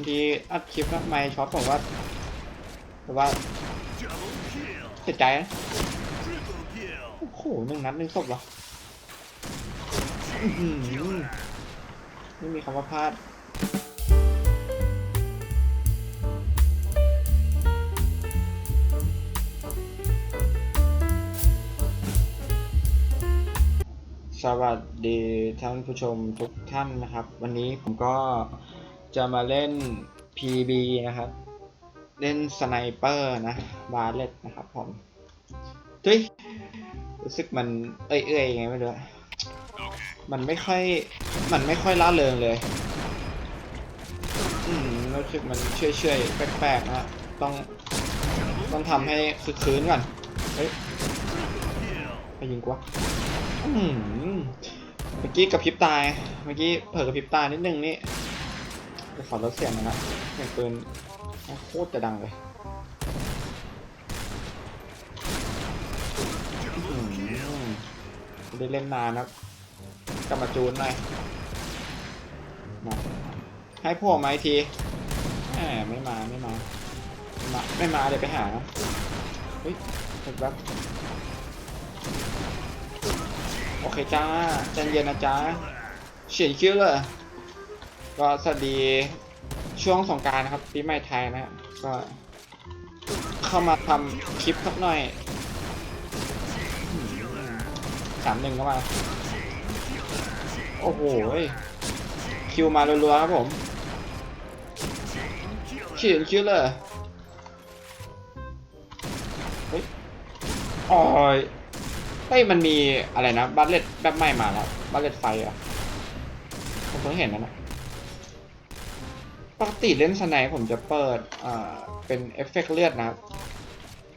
างทีอัดคลิปแล้วไม่ช็อตผมว่าแต่ว่าเสียใจนะโอ้โหหนึ่งนัดหนึ่งศพเหรออื้อหือไม่มีคำว่าพลาดสวัสดีท่านผู้ชมทุกท่านนะครับ วันนี้ผมก็ จะมาเล่น PB นะครับ เล่นสไนเปอร์นะบาเลตนะครับผมเฮ้ยรู้สึกมันเอ้ยๆยังไงไม่รู้มันไม่ค่อย มันไม่ค่อยล่าเริงเลย อืมรู้สึกมันเชื่อยๆแปลกๆนะต้อง ต้องทำให้คือคืนก่อนเฮ้ยไปยิงกว่าอืมเมื่อกี้กับพริบตาย เมื่อกี้เผลอกับพริบตานิดนึงนี่ จะขอลดเสียงหนะครับเสียงปืนโคตรจะดังเลยอืมได้เล่นนานนะครับกลับมาจูนหน่อยมาให้พวกมาอีกทีแหมไม่มาไม่มาไม่มาไม่มาเดี๋ยวไปหานะเฮ้ยแบบโอเคจ้าใจเย็นนะจ้าเฉียนคิ้วเลย ก็สวัสดีช่วงสงการนะครับปีใหม่ไทยนะก็เข้ามาทำคลิปสักหน่อยสามหนึ่งเข้ามา โอ้โหคิวมารัวๆครับผมเฉียนคิวเลยเฮ้ยโอ้ยเฮ้ยมันมีอะไรนะบัตเลตแบบใหม่มาแล้วบัตเลตไฟอะผมเพิ่งเห็นนะนะ ปกติเล่นสไนผมจะเปิดอ่าเป็นเอฟเฟกต์เลือดนะครับ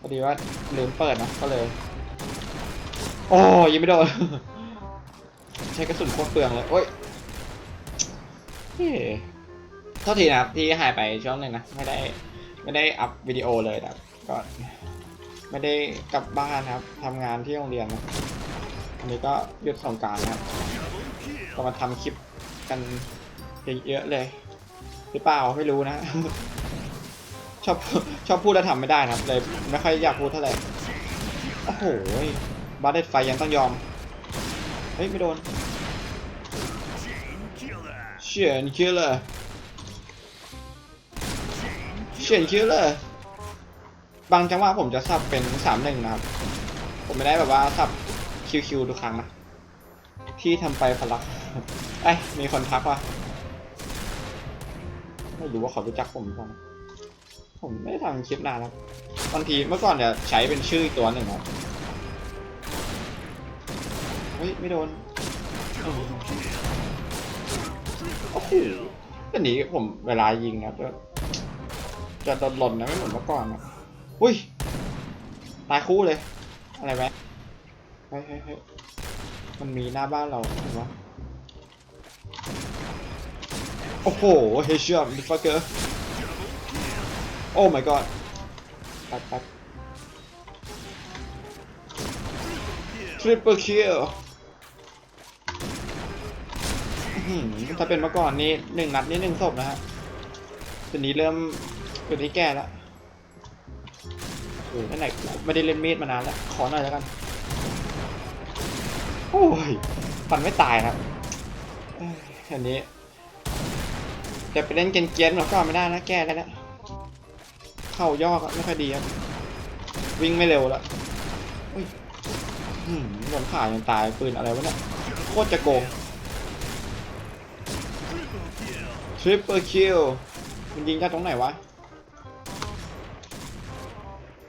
พอดีว่าลืมเปิดนะก็เลย โอ้ยังไม่โดนใช้กระสุนโคตรเปลืองเลย โอ้ยเฮ้ยโทษทีนะครับที่หายไปช่วงหนึ่งนะไม่ได้ไม่ได้อัพวิดีโอเลยนะก็ไม่ได้กลับบ้านนะครับทำงานที่โรงเรียนนะอันนี้ก็หยุดสงการนะครับก็มาทำคลิปกันเยอะๆเลย หรือเปล่าไม่รู้นะ ชอบชอบพูดแล้วทำไม่ได้นะครับเลยไม่ค่อยอยากพูดเท่าไหร่โอ้โหบาร์เดดไฟยังต้องยอม เฮ้ย ไม่โดนเฉียนคิลเลอร์เฉียนคิลเลอร์บางจังหวะผมจะสับเป็นสามหนึ่งนะครับ ผมไม่ได้แบบว่าสับคิวคิวทุกครั้งนะ ที่ทำไปพลักเอ้มีคนทักว่ะ ไม่รู้ว่าเขารู้จักผมหรือเปล่าผมไม่ได้ทำคลิปนานแล้วบางทีเมื่อก่อนเนี่ยใช้เป็นชื่อตัวหนึ่งครับเฮ้ยไม่โดนโอ้โหอันนี้ผมเวลายิงนะจะจะโดหล่นนะไม่เหมือนเมื่อก่อนนะอุ้ยตายคู่เลย อะไรไหมเฮ้ยเฮ้ยเฮ้ยมันมีหน้าบ้านเราเห็นปะ โอ้โหเฮเชียมดิฟักเกอร์โอ้ my god ปัดปัด triple kill ถ้าเป็นเมื่อก่อนนี่หนึ่งนัดนี่หนึ่งศพนะฮะทีนี้เริ่มตัวนี้แก่แล้วโอ้ยไหนไม่ได้เล่นมีดมานานแล้ว ขอหน่อยแล้วกัน โอ้ยฟันไม่ตายครับเอ้ยอันนี้ จะไปเล่นเกรียนๆหรอกก็ไม่ได้นะแก้ได้แล้วเข่ายอกไม่ค่อยดีครับ วิ่งไม่เร็วล้วอุ้ยหืมโดนขายังตายปืนอะไรวะเนี่ยโคตรจะโกง Triple kill มันยิงจากตรงไหนวะ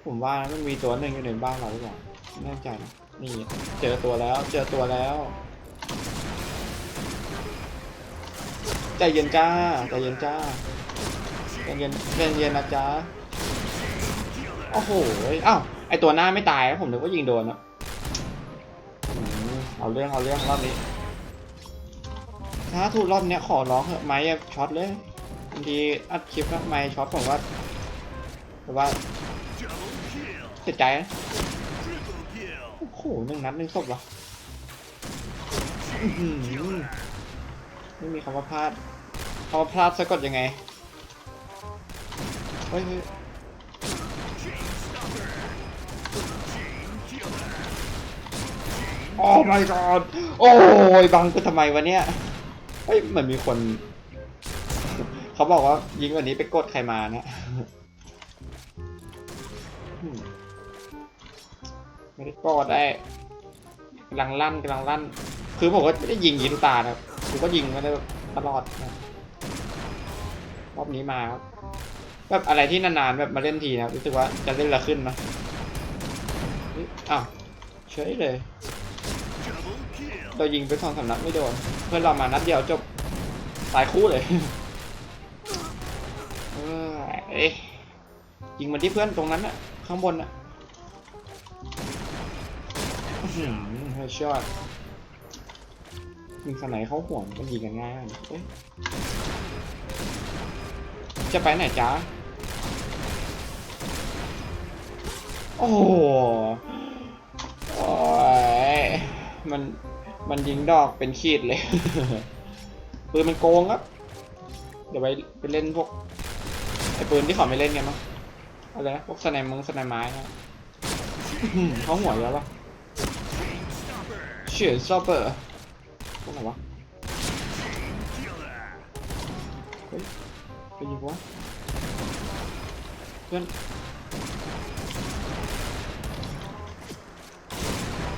ผมว่ามันมีตัวหนึ่งอยู่ในบ้านเราหรือเปล่าไม่แน่ใจนะนี่เจอตัวแล้วเจอตัวแล้ว ใจเย็นจ้าใจเย็นจ้าใจเย็นใจเย็นนะจ้าโอ้โหอ้าวไอตัวหน้าไม่ตายผมนึกว่ายิงโดนนะเอาเรื่องเอาเรื่องรอบนี้ถ้าถูกรอบเนี้ยขอร้องเถอะไม้ช็อตเลยบางทีอัดคลิปแล้วไม้ช็อตผมว่าแต่ว่าเสียใจนะโอ้โหหนึ่งนัดหนึ่งศพเหรอ ไม่มีคำว่าพลาดคำว่าพลาดสะกดยังไงเฮ้ยเฮ้ยโอ้ my god โอ้ยบังกูทำไมวะเนี่ยเฮ้ยเหมือนมีคน เขาบอกว่ายิงวันนี้ไปกดใครมานะไม่ได้กดได้กำลังลั่นกำลังลั่น คือผมก็ไม่ได้ยิงยิงตานะครับ ผมก็ยิงมาได้ตลอดนะรอบนี้มาครับแบบอะไรที่นานๆแบบมาเล่นทีนะรู้สึกว่าจะเล่นละขึ้นนะอ้าวเฉยเลยเรายิงไปสองสามนัดไม่โดน เพื่อนเรามานัดเดียวจบตายคู่เลยเอ๊ยิงมันที่เพื่อนตรงนั้นอะข้างบนอะอื้อหือเฮดช็อต ยิงสไนเขาห่วงมันยิงกันง่ายมากเอ๊ะจะไปไหนจ๊ะโอ้โหโอ้ยมันมันยิงดอกเป็นขีดเลยปืนมันโกงครับ เดี๋ยวไปไปเล่นพวกไอ้ปืนที่เขาไม่เล่นกันมั้งอะไรนะพวกสไนมึงสไนไม้นะเขาหัวเยอะปะเฉียนซอปเปอร์ พวกไหนวะเฮ้ยไปยิงวะเพื่อน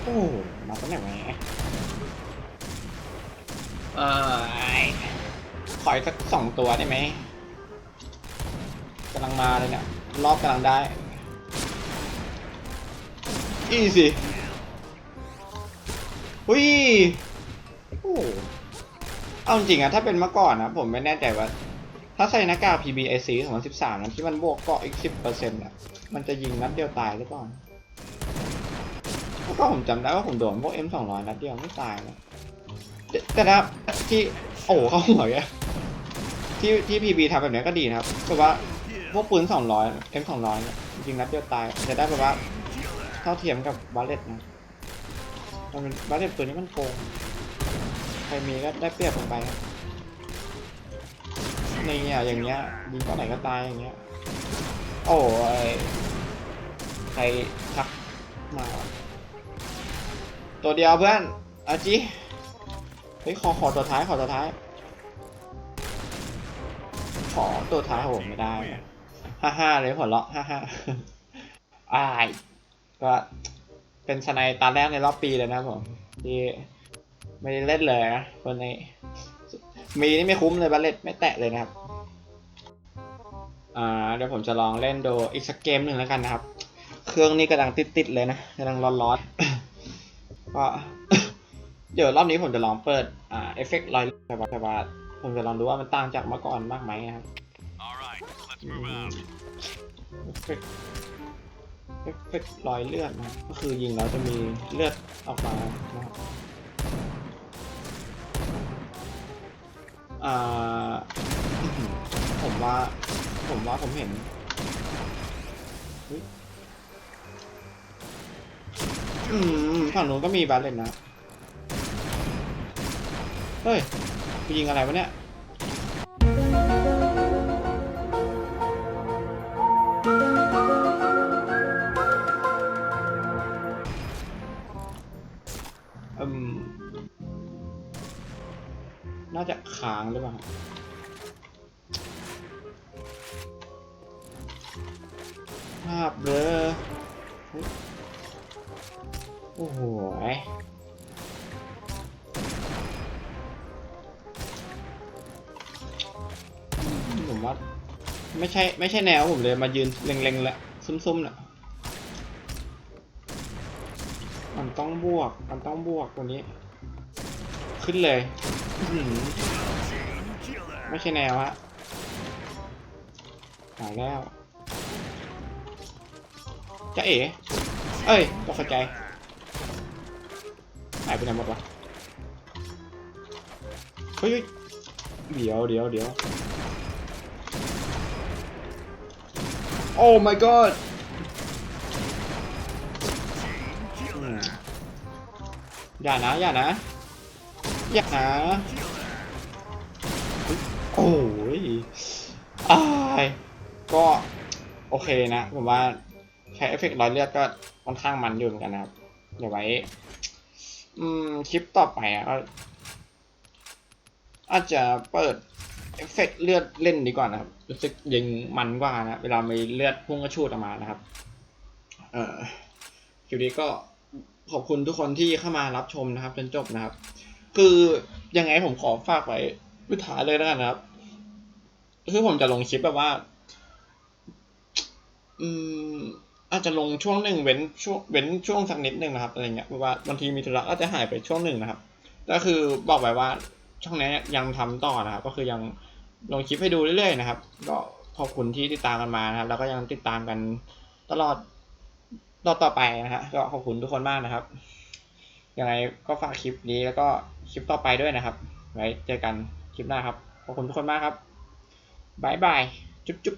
โอ้มาตั้งไหนวะเนี่ยเอ้ยขออีกสักสองตัวได้ไหมกำลังมาเลยเนี่ยรอบกำลังได้อีสิอุ้ย เอาจริงอะถ้าเป็นเมื่อก่อนนะผมไม่แน่ใจว่า ถ้าใส่หน้ากาก PBIC 2013นั้นที่มันบวกเกาะอีก 10%อะมันจะยิงนัดเดียวตายหรือเปล่าแล้วก็ผมจำได้ว่าผมโดนพวก M200 นัดเดียวไม่ตายนะแต่นะที่โอ้เข้าหัวแกที่ที่พีบีทำแบบนี้ก็ดีนะครับเพราะว่าพวกปืนสองร้อยเอ็มสองร้อยยิงนัดเดียวตาย จะได้แบบว่าเท่าเทียมกับบาเลตนะมันบาเลตปืนนี้มันโกง รมีก็ได้เปรียบลงไปในเงี้ยอย่างเงี้ยยิงตอนไหนก็ตายอย่างเงี้ย โอ้ยใครทักมา ตัวเดียวเพื่อนอาจิเฮ้ยขอขอตัวท้ายขอตัวท้าย ขอตัวท้ายโหไม่ได้ฮ่าฮ่าเลยหัวเราะฮ่าฮ่าอายก็เป็นสไนด์ตาแรกในรอบปีเลยนะผมที่ ไม่ได้เล่นเลยนะคนนี้ มีนี่ไม่คุ้มเลยบัลเล็ตไม่แตะเลยนะครับ อ่าเดี๋ยวผมจะลองเล่นดูอีกสักเกมหนึ่งแล้วกันนะครับ เครื่องนี้กำลังติดๆเลยนะกำลังร้อนๆก็เดี๋ยวรอบนี้ผมจะลองเปิดอ่าเอฟเฟกต์ลอยแต่ว่าแต่ว่าผมจะลองดูว่ามันต่างจากเมื่อก่อนมากไหมครับ All right, let's move out. เอฟเฟกต์เอฟเฟกต์รอยเลือดนะก็คือยิงแล้วจะมีเลือดออกมานะครับ อ่าผมว่า ผมว่าผมเห็นเฮ้ยอืมฝั่งนู้นก็มีบาเลนนะ เฮ้ยกูยิงอะไรวะเนี่ยอืม น่าจะค้างหรือเปล่าภาพเบลอเฮ้ยโอ้โหผมว่าไม่ใช่ไม่ใช่แนวผมเลยมายืนเล็งๆแหละซุ่มๆน่ะมันต้องบวก มันต้องบวกตัวนี้ ขึ้นเลย ไม่ใช่แนวฮะหายแล้วจะเอ๋เอ้ยตกใจหายไปไหนหมดวะเฮ้ยเดี๋ยวเดี๋ยวเดี๋ยวโอ้ my god อย่านะอย่านะ อย่านะโอ้ยอายก็โอเคนะ ผมว่าใช้เอฟเฟกต์ร้อยเลือดก็ค่อนข้างมันอยู่เหมือนกันนะครับ เดี๋ยวไว้ อืม คลิปต่อไปอะก็อาจจะเปิดเอฟเฟกต์เลือดเล่นดีกว่านะครับ รู้สึกยิงมันกว่านะ เวลามีเลือดพุ่งกระชูดออกมานะครับ เอ่อคลิปนี้ก็ขอบคุณทุกคนที่เข้ามารับชมนะครับ จนจบนะครับ คือยังไงผมขอฝากไว้วิถาเลยแล้วกันนะครับ คือผมจะลงคลิปแบบว่า อืม อาจจะลงช่วงหนึ่งเว้นช่วงเว้นช่วงสักนิดหนึ่งนะครับอะไรเงี้ยเพราะว่าบางทีมีธุระอาจะหายไปช่วงหนึ่งนะครับ ก็คือบอกไว้ว่าช่องนี้ยังทำต่อนะครับ ก็คือยังลงคลิปให้ดูเรื่อยๆนะครับ ก็ขอบคุณที่ติดตามกันมานะครับ แล้วก็ยังติดตามกันตลอดต่อต่อไปนะฮะก็ขอบคุณทุกคนมากนะครับยังไงก็ฝากคลิปนี้แล้วก็ คลิปต่อไปด้วยนะครับ ไว้เจอกันคลิปหน้าครับ ขอบคุณทุกคนมากครับบายบาย จุ๊บจุ๊บ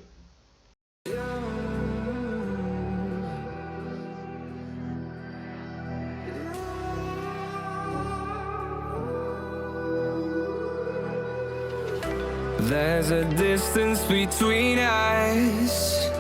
There's a distance between us.